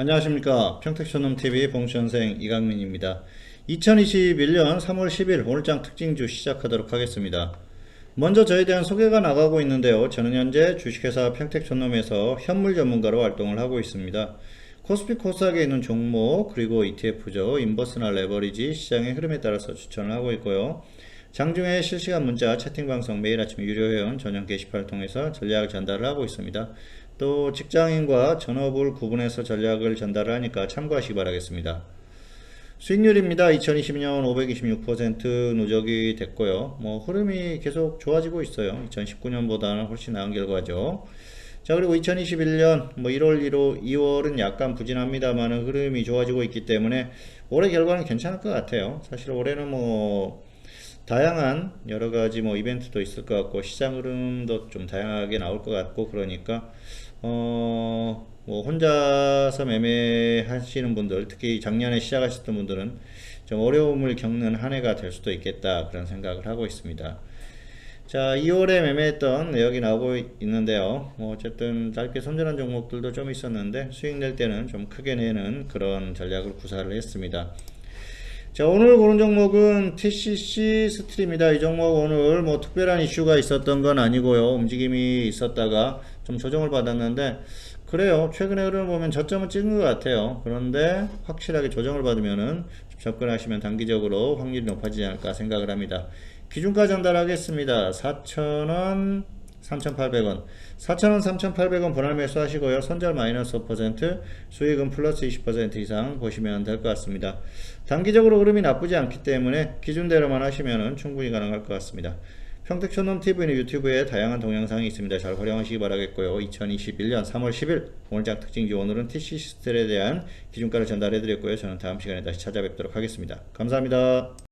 안녕하십니까. 평택촌놈TV 봉천생 이강민입니다. 2021년 3월 10일 오늘장 특징주 시작하도록 하겠습니다. 먼저 저에 대한 소개가 나가고 있는데요. 저는 현재 주식회사 평택촌놈에서 현물 전문가로 활동을 하고 있습니다. 코스피 코스닥에 있는 종목 그리고 ETF죠. 인버스나 레버리지 시장의 흐름에 따라서 추천을 하고 있고요 장중에 실시간 문자 채팅 방송 매일 아침 유료 회원 전용 게시판을 통해서 전략 전달을 하고 있습니다. 또 직장인과 전업을 구분해서 전략을 전달을 하니까 참고하시기 바라겠습니다. 수익률입니다. 2020년 526% 누적이 됐고요. 뭐 흐름이 계속 좋아지고 있어요. 2019년보다는 훨씬 나은 결과죠. 자 그리고 2021년 뭐 1월 1호 2월은 약간 부진합니다만 흐름이 좋아지고 있기 때문에 올해 결과는 괜찮을 것 같아요. 사실 올해는 뭐 다양한 여러 가지 뭐 이벤트도 있을 것 같고 시장 흐름도 좀 다양하게 나올 것 같고 그러니까 어 뭐 혼자서 매매하시는 분들 특히 작년에 시작하셨던 분들은 좀 어려움을 겪는 한 해가 될 수도 있겠다 그런 생각을 하고 있습니다. 자 2월에 매매했던 내역이 나오고 있는데요. 뭐 어쨌든 짧게 손절한 종목들도 좀 있었는데 수익 낼 때는 좀 크게 내는 그런 전략을 구사를 했습니다. 자 오늘 고른 종목은 TCC 스틸입니다. 이 종목 오늘 뭐 특별한 이슈가 있었던 건 아니고요. 움직임이 있었다가 좀 조정을 받았는데 그래요. 최근에 흐름을 보면 저점을 찍은 것 같아요. 그런데 확실하게 조정을 받으면은 접근하시면 단기적으로 확률이 높아지지 않을까 생각을 합니다. 기준가 전달하겠습니다. 4,000원 3,800원. 4,000원, 3,800원 분할 매수하시고요. 손절 마이너스 5%, 수익은 플러스 20% 이상 보시면 될 것 같습니다. 단기적으로 흐름이 나쁘지 않기 때문에 기준대로만 하시면 충분히 가능할 것 같습니다. 평택촌놈 TV는 유튜브에 다양한 동영상이 있습니다. 잘 활용하시기 바라겠고요. 2021년 3월 10일 오늘장 특징지 오늘은 TC 시스템에 대한 기준가를 전달해 드렸고요. 저는 다음 시간에 다시 찾아뵙도록 하겠습니다. 감사합니다.